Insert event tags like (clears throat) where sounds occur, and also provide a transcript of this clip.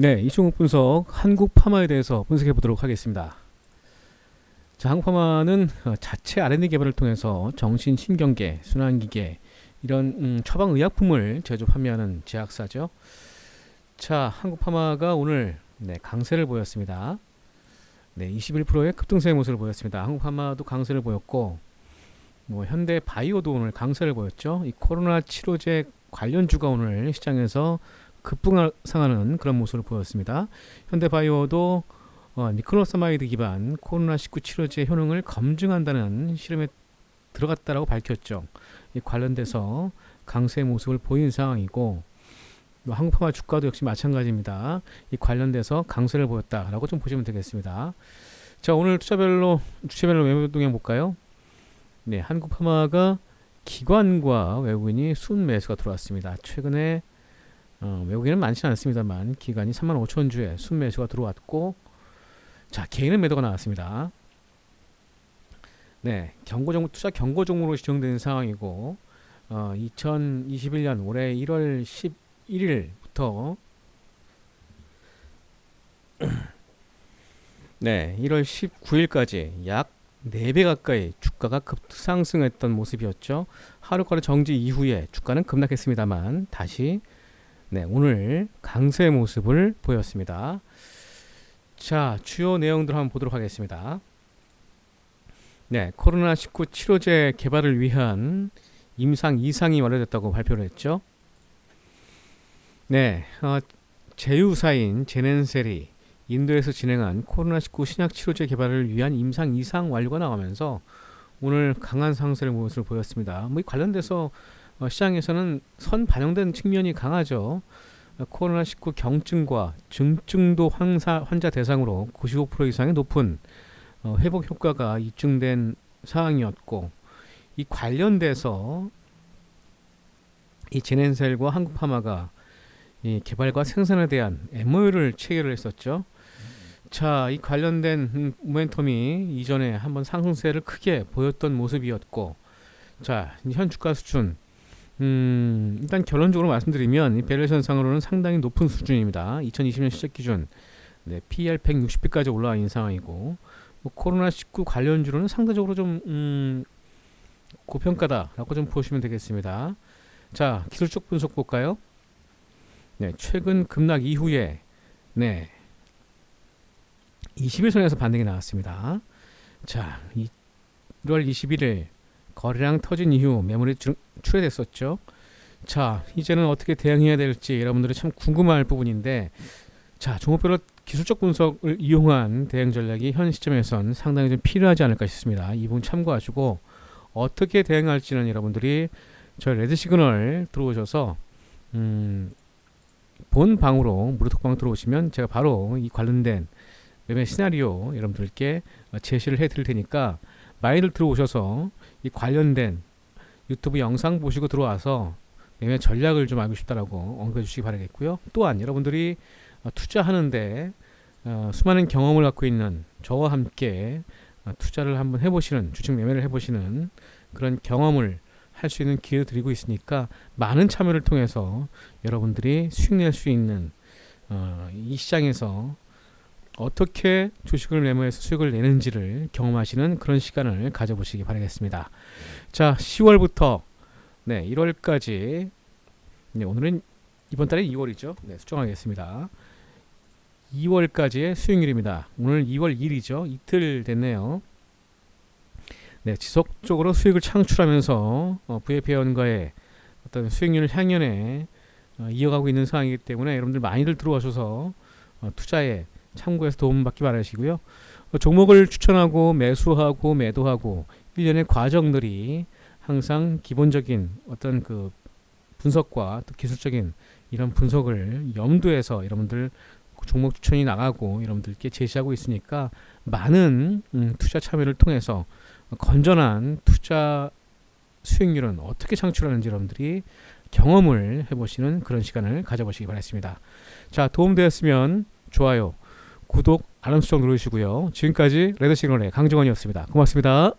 네, 이종욱 분석 한국 파마에 대해서 분석해 보도록 하겠습니다. 자, 한국 파마는 어, 자체 R&D 개발을 통해서 정신 신경계, 순환기계 이런 음, 처방 의약품을 제조 판매하는 제약사죠. 자, 한국 파마가 오늘 네, 강세를 보였습니다. 네, 21%의 급등세의 모습을 보였습니다. 한국 파마도 강세를 보였고 뭐 현대 바이오도 오늘 강세를 보였죠. 이 코로나 치료제 관련주가 오늘 시장에서 급등상하는 그런 모습을 보였습니다. 현대바이오도 어, 니클로사마이드 기반 코로나19 치료제 효능을 검증한다는 실험에 들어갔다라고 밝혔죠. 이 관련돼서 강세 모습을 보인 상황이고 한국파마 주가도 역시 마찬가지입니다. 이 관련돼서 강세를 보였다라고 좀 보시면 되겠습니다. 자 오늘 투자별로 주체별로 매매 동향 볼까요? 네, 한국파마가 기관과 외국인이 순 매수가 들어왔습니다. 최근에 어, 외국인은 많지는 않습니다만 기관이 3만 5천 주에 순매수가 들어왔고 자 개인은 매도가 나왔습니다. 네 경고 종 투자 경고 종목으로 지정된 상황이고 어, 2021년 올해 1월 11일부터 (clears throat) 네 1월 19일까지 약 4배 가까이 주가가 급상승했던 모습이었죠. 하루가루 정지 이후에 주가는 급락했습니다만 다시 네, 오늘 강세 모습을 보였습니다. 자, 주요 내용들 한번 보도록 하겠습니다. 네, 코로나19 치료제 개발을 위한 임상 2상이 완료됐다고 발표를 했죠. 네, 어, 제휴사인 제넨셀이 인도에서 진행한 코로나19 신약 치료제 개발을 위한 임상 2상 완료가 나오면서 오늘 강한 상승을 모습을 보였습니다. 뭐 관련돼서 어, 시장에서는 선 반영된 측면이 강하죠. 어, 코로나19 경증과 증증도 환자, 환자 대상으로 95% 이상의 높은 어, 회복 효과가 입증된 사항이었고 이 관련돼서 이 제넨셀과 한국파마가 이 개발과 생산에 대한 MOU를 체결을 했었죠. 자, 이 관련된 모멘텀이 이전에 한번 상승세를 크게 보였던 모습이었고, 자, 현 주가 수준 음, 일단 결론적으로 말씀드리면 이 밸류에이션상으로는 상당히 높은 수준입니다. 2020년 시작 기준 네, PER 160배까지 올라와 있는 상황이고 뭐 코로나19 관련주로는 상대적으로 좀 음, 고평가다라고 좀 보시면 되겠습니다. 자, 기술적 분석 볼까요? 네, 최근 급락 이후에 네, 21선에서 반등이 나왔습니다. 자, 1월 21일 거래량 터진 이후 매물이 출회됐었죠. 자, 이제는 어떻게 대응해야 될지 여러분들이 참 궁금할 부분인데 자, 종목별로 기술적 분석을 이용한 대응 전략이 현 시점에선 상당히 좀 필요하지 않을까 싶습니다. 이 부분 참고하시고 어떻게 대응할지는 여러분들이 저희 레드 시그널 들어오셔서 음, 본 방으로 무료톡방 들어오시면 제가 바로 이 관련된 매매 시나리오 여러분들께 제시를 해 드릴 테니까 마이를 들어오셔서 이 관련된 유튜브 영상 보시고 들어와서 매매 전략을 좀 알고 싶다라고 언급해 주시기 바라겠고요. 또한 여러분들이 어, 투자하는데 어, 수많은 경험을 갖고 있는 저와 함께 어, 투자를 한번 해보시는 주식 매매를 해보시는 그런 경험을 할 수 있는 기회를 드리고 있으니까 많은 참여를 통해서 여러분들이 수익 낼 수 있는 어, 이 시장에서 어떻게 주식을 매매해서 수익을 내는지를 경험하시는 그런 시간을 가져보시기 바라겠습니다. 자, 10월부터 네, 1월까지 네, 오늘은 이번 달에 2월이죠. 네, 수정하겠습니다. 2월까지의 수익률입니다. 오늘 2월 1일이죠. 이틀 됐네요. 네, 지속적으로 수익을 창출하면서 어, VF 회원과의 어떤 수익률 향연에 어, 이어가고 있는 상황이기 때문에 여러분들 많이들 들어와셔서 어, 투자에 참고해서 도움받기 바라시고요. 어, 종목을 추천하고 매수하고 매도하고 일련의 과정들이 항상 기본적인 어떤 그 분석과 또 기술적인 이런 분석을 염두에서 여러분들 종목 추천이 나가고 여러분들께 제시하고 있으니까 많은 음, 투자 참여를 통해서 건전한 투자 수익률은 어떻게 창출하는지 여러분들이 경험을 해보시는 그런 시간을 가져보시기 바랍니다. 자 도움되었으면 좋아요 구독, 알람 설정 누르시고요. 지금까지 레드시그널의 강정원이었습니다. 고맙습니다.